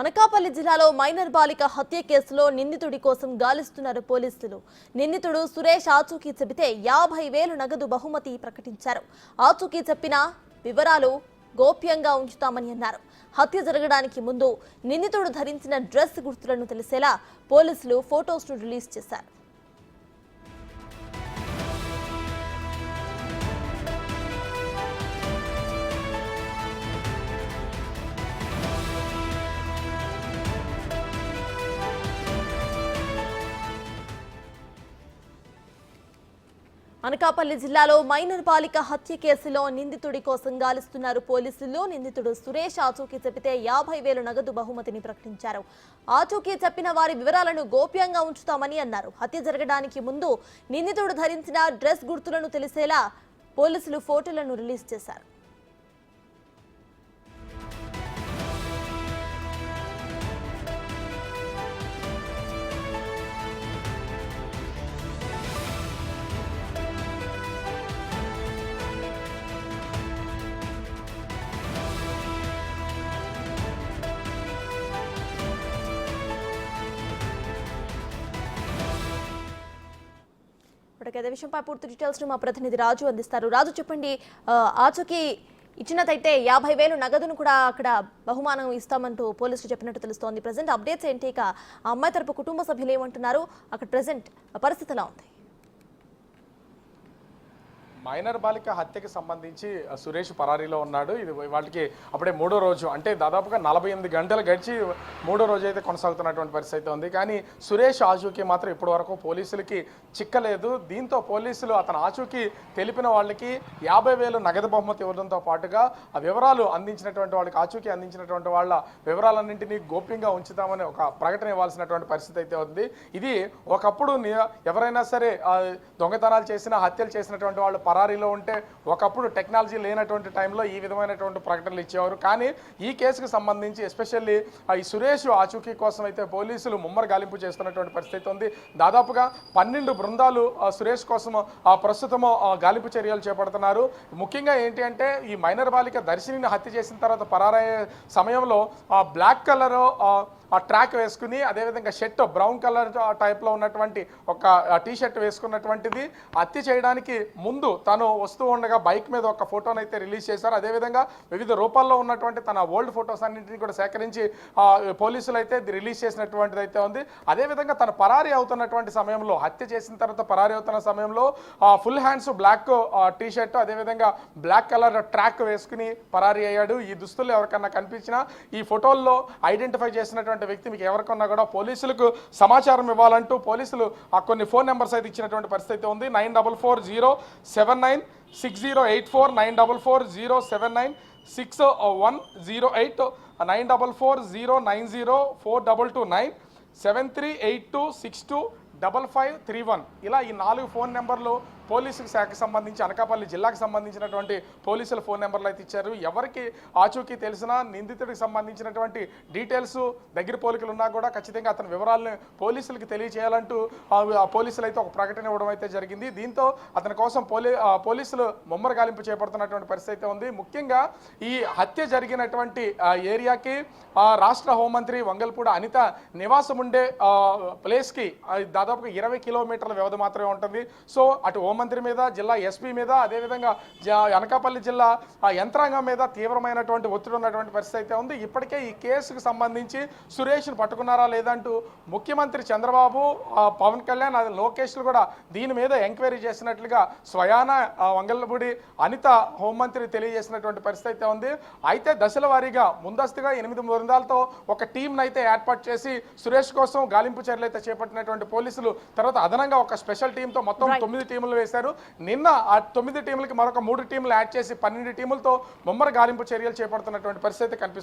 అనకాపల్లి జిల్లాలో మైనర్ బాలిక హత్య కేసులో నిందితుడి కోసం గాలిస్తున్నారు పోలీసులు. నిందితుడు సురేష్ ఆచూకీ చెబితే యాభై వేలు నగదు బహుమతి ప్రకటించారు. ఆచూకీ చెప్పిన వివరాలు గోప్యంగా ఉంచుతామని అన్నారు. హత్య జరగడానికి ముందు నిందితుడు ధరించిన డ్రెస్ గుర్తులను తెలిసేలా పోలీసులు ఫోటోస్ను రిలీజ్ చేశారు. అనకాపల్లి జిల్లాలో మైనర్ బాలిక హత్య కేసులో నిందితుడి కోసం గాలిస్తున్నారు పోలీసులు. నిందితుడు సురేష్ ఆచూకీ చెప్పితే యాభై వేలు నగదు బహుమతిని ప్రకటించారు. ఆచూకీ చెప్పిన వారి వివరాలను గోప్యంగా ఉంచుతామని అన్నారు. హత్య జరగడానికి ముందు నిందితుడు ధరించిన డ్రెస్ గుర్తులను తెలిసేలా పోలీసులు ఫోటోలను రిలీజ్ చేశారు. మనకి అదే విషయంపై పూర్తి డీటెయిల్స్ మా ప్రతినిధి రాజు అందిస్తారు. రాజు చెప్పండి ఆచూకీ ఇచ్చినదైతే యాభై వేలు నగదును కూడా అక్కడ బహుమానం ఇస్తామంటూ పోలీసులు చెప్పినట్టు తెలుస్తోంది. ప్రజెంట్ అప్డేట్స్ ఏంటి ఇక? ఆ అమ్మాయి తరపు కుటుంబ సభ్యులు ఏమంటున్నారు? అక్కడ ప్రజెంట్ పరిస్థితి ఎలా ఉంది? మైనర్ బాలిక హత్యకి సంబంధించి ఆ, సురేష్ పరారీలో ఉన్నాడు. ఇది వాళ్ళకి అప్పుడే మూడో రోజు అంటే దాదాపుగా నలభై ఎనిమిది గంటలు గడిచి మూడో రోజు అయితే కొనసాగుతున్నటువంటి పరిస్థితి అయితే ఉంది. కానీ సురేష్ ఆచూకీ మాత్రం ఇప్పటి వరకు పోలీసులకి చిక్కలేదు. దీంతో పోలీసులు అతను ఆచూకీ తెలిపిన వాళ్ళకి యాభై వేలు నగదు బహుమతి ఇవ్వడంతో పాటుగా ఆ వివరాలు అందించినటువంటి వాళ్ళకి ఆచూకీ అందించినటువంటి వాళ్ళ వివరాలన్నింటినీ గోప్యంగా ఉంచుతామని ఒక ప్రకటన ఇవ్వాల్సినటువంటి పరిస్థితి అయితే ఉంది. ఇది ఒకప్పుడు ఎవరైనా సరే దొంగతనాలు చేసిన హత్యలు చేసినటువంటి వాళ్ళు పరారీలో ఉంటే ఒకప్పుడు టెక్నాలజీ లేనటువంటి టైంలో ఈ విధమైనటువంటి ప్రకటనలు ఇచ్చేవారు. కానీ ఈ కేసుకు సంబంధించి ఎస్పెషల్లీ ఈ సురేష్ ఆచూకీ కోసం అయితే పోలీసులు ముమ్మర గాలింపు చేస్తున్నటువంటి పరిస్థితి ఉంది. దాదాపుగా పన్నెండు బృందాలు సురేష్ కోసం ఆ, ప్రస్తుతము గాలింపు చర్యలు చేపడుతున్నారు. ముఖ్యంగా ఏంటి అంటే ఈ మైనర్ బాలిక దర్శినిని హత్య చేసిన తర్వాత పరారయ్యే సమయంలో బ్లాక్ కలర్ ఆ ట్రాక్ వేసుకుని అదేవిధంగా షర్ట్ బ్రౌన్ కలర్ టైప్లో ఉన్నటువంటి ఒక టీ షర్ట్ వేసుకున్నటువంటిది హత్య చేయడానికి ముందు తను వస్తూ ఉండగా బైక్ మీద ఒక ఫోటోని అయితే రిలీజ్ చేశారు. అదేవిధంగా వివిధ రూపాల్లో ఉన్నటువంటి తన ఓల్డ్ ఫొటోస్ అన్నింటినీ కూడా సేకరించి పోలీసులు అయితే ఇది రిలీజ్ చేసినటువంటిది అయితే ఉంది. అదేవిధంగా తను పరారీ అవుతున్నటువంటి సమయంలో హత్య చేసిన తర్వాత పరారీ అవుతున్న సమయంలో full hands black T shirt అదేవిధంగా బ్లాక్ కలర్ ట్రాక్ వేసుకుని పరారీ అయ్యాడు. ఈ దుస్తులు ఎవరికన్నా కనిపించినా ఈ ఫోటోల్లో ఐడెంటిఫై చేసినటువంటి వ్యక్తి మీకు ఎవరికన్నా కూడా పోలీసులకు సమాచారం ఇవ్వాలంటూ పోలీసులు ఆ కొన్ని ఫోన్ నెంబర్స్ అయితే ఇచ్చినటువంటి పరిస్థితి అయితే ఉంది. Nine double four zero seven nine six zero eight four nine double four zero seven nine six one zero eight nine double four zero nine zero four double two nine seven three eight two six two double five three one. ఇలా ఈ నాలుగు phone నెంబర్లు police శాఖకు సంబంధించి అనకాపల్లి జిల్లాకు సంబంధించినటువంటి పోలీసుల phone నెంబర్లు అయితే ఇచ్చారు. ఎవరికి ఆచూకీ తెలిసినా నిందితుడికి సంబంధించినటువంటి డీటెయిల్స్ దగ్గర పోలికలు ఉన్నా కూడా ఖచ్చితంగా అతని వివరాలను పోలీసులకి తెలియజేయాలంటూ ఆ పోలీసులు అయితే ఒక ప్రకటన ఇవ్వడం అయితే జరిగింది. దీంతో అతని కోసం పోలీ పోలీసులు ముమ్మర గాలింపు చేపడుతున్నటువంటి పరిస్థితి అయితే ఉంది. ముఖ్యంగా ఈ హత్య జరిగినటువంటి ఏరియాకి రాష్ట్ర హోంమంత్రి వంగల్పూడి అనిత నివాసం ఉండే ప్లేస్కి దాదాపుగా ఇరవై కిలోమీటర్ల వ్యవధి మాత్రమే ఉంటుంది. సో అటు హోంమంత్రి మీద జిల్లా ఎస్పీ మీద అదేవిధంగా అనకాపల్లి జిల్లా ఆ యంత్రాంగం మీద తీవ్రమైనటువంటి ఒత్తిడి ఉన్నటువంటి పరిస్థితి అయితే ఉంది ఇప్పటికే ఈ కేసుకు సంబంధించి సురేష్ను పట్టుకున్నారా లేదంటూ ముఖ్యమంత్రి చంద్రబాబు పవన్ కళ్యాణ్ అది లోకేష్లు కూడా దీని మీద ఎంక్వైరీ చేసినట్లుగా స్వయాన వంగలపూడి అనిత హోంమంత్రి తెలియజేసినటువంటి పరిస్థితి అయితే ఉంది అయితే దశల వారీగా ముందస్తుగా ఎనిమిది బృందాలతో ఒక టీంను అయితే ఏర్పాటు చేసి సురేష్ కోసం గాలింపు చర్యలు అయితే చేపట్టినటువంటి పోలీసులు తర్వాత అదనంగా ఒక స్పెషల్ టీంతో మొత్తం. తొమ్మిది టీములు వేశారు. నిన్న ఆ తొమ్మిది టీంలకి మరొక మూడు టీంలు యాడ్ చేసి పన్నెండు టీములతో ముమ్మర గాలింపు చర్యలు చేపడుతున్నటువంటి పరిస్థితి కనిపిస్తుంది.